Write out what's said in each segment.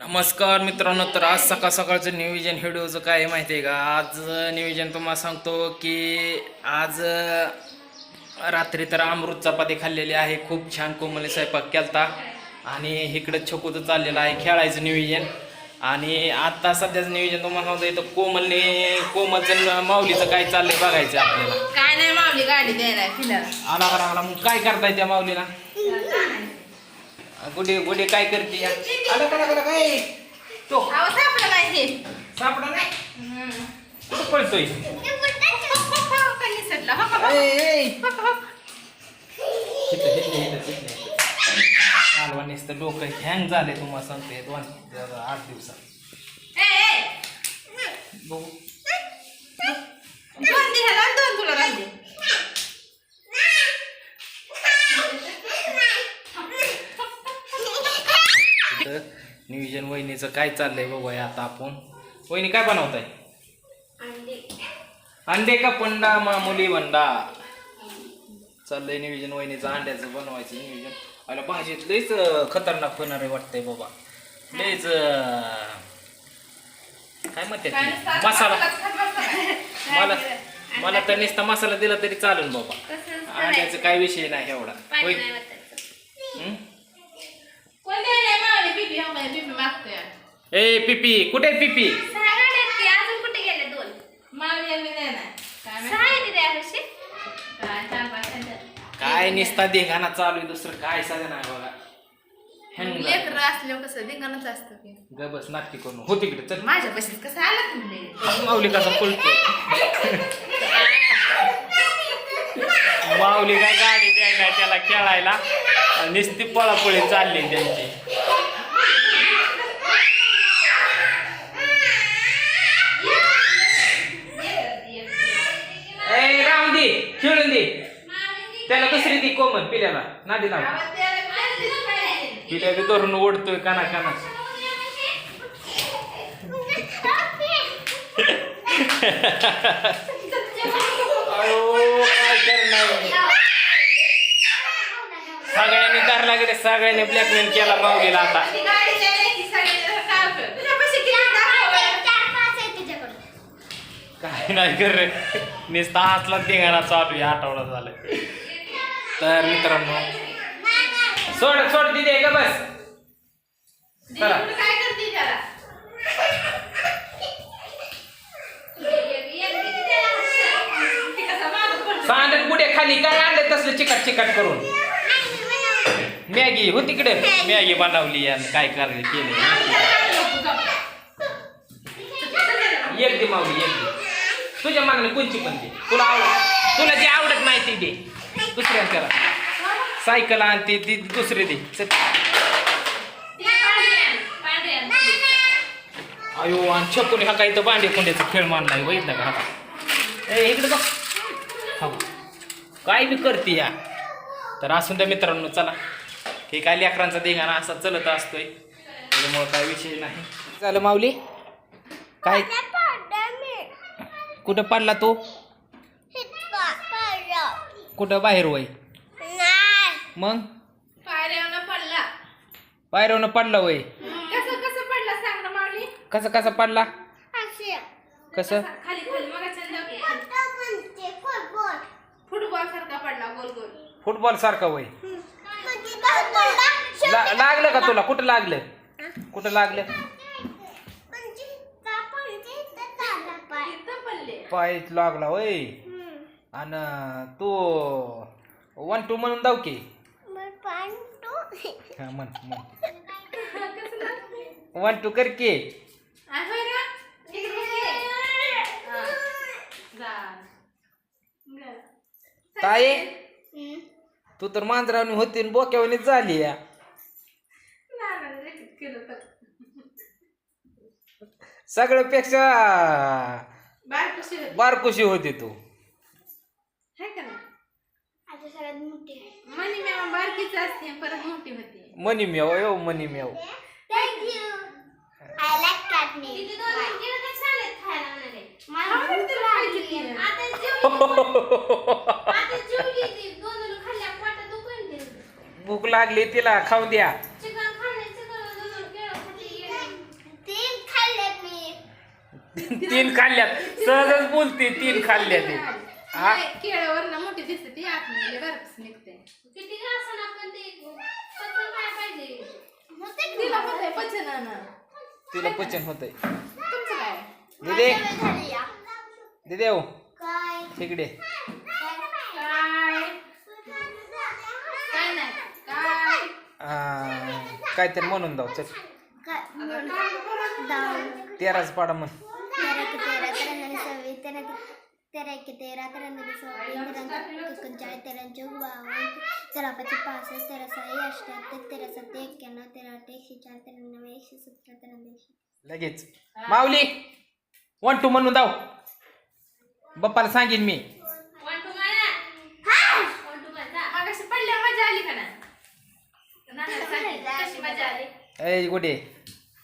नमस्कार मित्रांनो तर आज सकाळ सकाळचं नियोजन व्हिडिओचं काय माहिती आहे का? आज नियोजन तुम्हाला सांगतो की आज रात्री तर अमृत चपाती खाल्लेली आहे. खूप छान कोमले स्वयंपाक केलता. आणि इकडं छकूचं चाललेलं आहे खेळायचं नियोजन. आणि आता सध्याचं नियोजन तुम्हाला सांगतो इथं कोमलने कोमलचं माऊलीचं काय चाललंय बघायचं आपल्याला. काय नाही मावली गाडी द्यायला फिरायला आला आला आला मग काय करताय त्या माऊलीला? गुडी गुडी काय करते? आला काय तो. अहो सापडा नाही. सापडा नाही. कुठं पळतोय? नुसतं डोकं हँग झाले तुम्हाला सांगते दोन आठ दिवसात. बघू दोन दे ह्याला, दोन तुला राहिले. इथं नियोजन वहिनीचं काय चाललंय बघूया आता आपण. वहिनी काय बनवताय? अंडे. का पंडा मामुली वंडा? चाललंय नियोजन वहिनीचं अंड्याचं बनवायचं नियोजन. अरे भाजीत लईच खतरनाक होणार आहे वाटतंय बाबा. लईच काय म्हणते मसाला. मला मला तर नुसता मसाला दिला तरी चालेल बाबा. अंड्याचा. काय विषय नाही एवढा पाणी होय नाही वतायचं. हं? कोण द्यायला मावली? पिपी, हो बाई, पिपी मागतोय. ए पिपी कुठे आहे पिपी? सहा गाड्या आहेत की अजून कुठे गेले दोन? मावली आणि मी देणार. काय माहिती? आहे काय चार पाच ह्याच्यात. काय निसता देखाना चालू आहे दुसरं काय साधं नाही बघा. हँग लेकरं असल्यावर कसं धिंगाणंच असतं की. ग बस नाटकी करून हो तिकडे चल. माझ्या बशीत कसं आलं तुम्ही? माऊली कसा पळतोय माऊली काय गाडी द्यायला त्याला खेळायला. निस्ती पळापळी चालली त्यांची ए राहून दे खेळून दे त्याला दुसरी दी कोमल पिल्याला? नादी लाव पिल्या बी धरून ओढतोय काना काना. सगळ्यांनी धरला गेले सगळ्यांनी ब्लॅकमेल केला माऊलीला आता. काय नाही कर रे. नुसता हसला धिंगाणा चालू आहे आठवडा झालं तर मित्रांनो सोड सोड दिदे का बस. चला. सांडत पुढे खाली? काय आणलं तसलं चिकट चिकट करून? मॅगी हो तिकडे. मॅगी बनवली आणि काय करायला केलं एक दे माऊली एक दे. तुझ्या मनाने कोणची पण दे. तुला आवड तुला जे आवडत नाही ती दे. दुसऱ्या करा. सायकल आणते ती दुसरी दे. अयो आणि छपून हा काही तर बांडे कोंड्याचा खेळ मानलाय बघितलं का हा ए इकडे बघ. हा. काय बी करते या. तर असून द्या मित्रांनो चला. हे काय लेकरांचा देगाणा असा चलत असतोय. त्याच्यामुळं काय विषय नाही. झालं माऊली? काय? कुठं पडला तो? कुठं बाहेर वय? मग? पायऱ्यावरनं पडला. बाहेरवनं पडला वय. कसं कसं पडला सांग ना माऊली कसं कसं पडला? कसं? खाली खाली. मग फुटबॉल सारखा पडला गोल गोल. फुटबॉल सारखा वय. ला- लागलं का तुला? कुठं लागलं? कुठं लागलं? पडले. पाय लागला वय. आणि तू वन टू म्हणून दाव की हा म्हण म्हण वन टू कर की. हा. ताई तू तर मांजरावणी होती आणि बोक्यावणी झाली या. सगळ्यापेक्षा बारकोशी होती. तू? मनी मेवा बारकीच असते परत मोठी होती. मनी मेव यो मनी मेव भूक लागली तिला खाऊ द्या. चिकन खाल्ले चिकन केळं खाल्ली. तीन खाल्ल्यात. सहजच बोलते तीन खाल्ल्या ते हा? केळावर ना मोठी दिसते ती आतमध्ये बरंच निघते किती घासून आपण ते पचन काय पाहिजे? तिला पण आहे पचनानं तिला पचन होतंय. तुमचं काय? दिदे. दिदे हो. काय? तिकडे काय काय नाही. काय? काहीतरी म्हणून दाव चल. तेराच पाडा म्हण तेरा के तेरा तेरा सव्वीस तेरा तेरा के तेरा तेरा नऊ सव्वीस तेरा एकोणचाळीस तेरा चौक बावन्न तेरा पाच पासष्ट तेरा सहा अठ्ठ्याहत्तर तेरा सात एक्क्याण्णव तेरा आठ एकशे चार तेरा नऊ एकशे सतरा तेरा एकशे लगेच. माऊली वन टू म्हणून दाव बाप्पाला सांगेन मी. ए गोडे.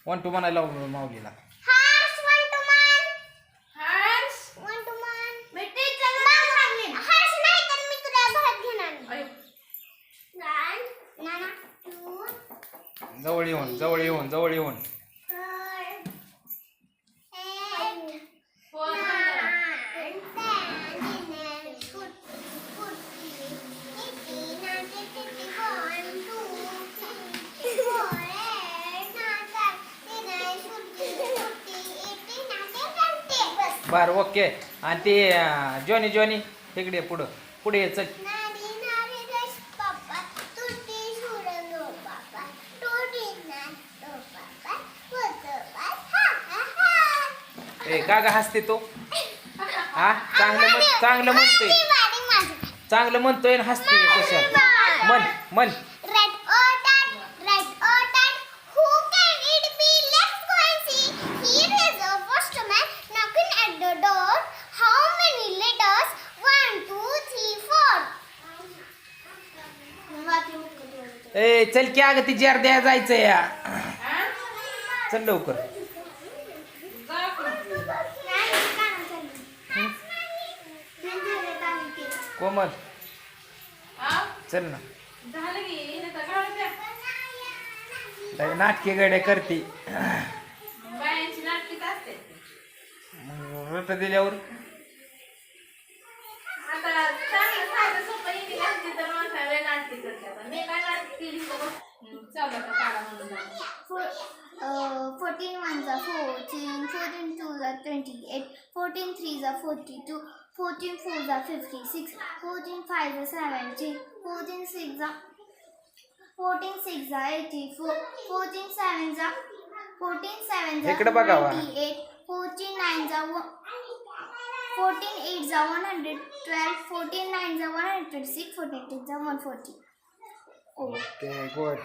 वन टू म्हणायला लाव माऊलीला हर्ष वन टू मान हर्ष वन टू मान मी teacher ला सांगेन. हर्ष नाही तर मी तुला भात घेणार नाही. अयो, One, नाना, two, जवळ येऊन जवळ येऊन जवळ येऊन four, eight, फोन म्हणलं. nine, ten, eleven, fourteen, fourteen, eighteen, nineteen, twenty, one, two, three, four, eight, nine, ten, eleven, जवळ येऊन जवळ येऊन जवळ येऊन. बर ओके आणि ते जॉनी जॉनी इकडे पुढं. पुढे चल. ए का गा हसते तो हा चांगलं म्हण चांगलं म्हणतोय चांगलं म्हणतोय हसते कशाला म्हण म्हण Red or that, red or that, who can it be? Let's go and see. Here is a postman knocking at the door. How many letters? One, two, three, four. ए चल की अगं ती जार द्या जायचं या हा? चल लवकर जा कुठं. कोमल हा? चल ना झालं की हिने तर काढून द्या. लय नाटके गड्या करते बायांची नाटकीच असते मग रट दिल्यावर आता चांगलं साधं सोपं हिने घातली तर माणसाला लय नाटकी करते आता. मी काय नाटकी केली तर बघ. हं, चला आता काढा म्हणून जाऊ. फोर्टीन वन जा फोर्टीन फोर्टीन टू जा ट्वेंटी एट फोर्टीन थ्री जा forty two 14 fours are 56, 14 fives are 70, 14 six are 14 six are 84, 14 sevens are 14 sevens are 98, 14 nines are 14 eights are 112, 14 nines are 126, 14 tens are 140. Okay, good.